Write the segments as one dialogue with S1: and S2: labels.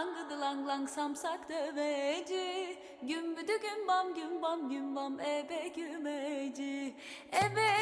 S1: lang gıdı lang lang samsak döveci Gümbüdü gümbam gümbam gümbam ebe gümeci Ebe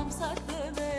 S1: Samsak deve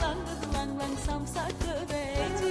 S1: lang lang lang lang samsak böbek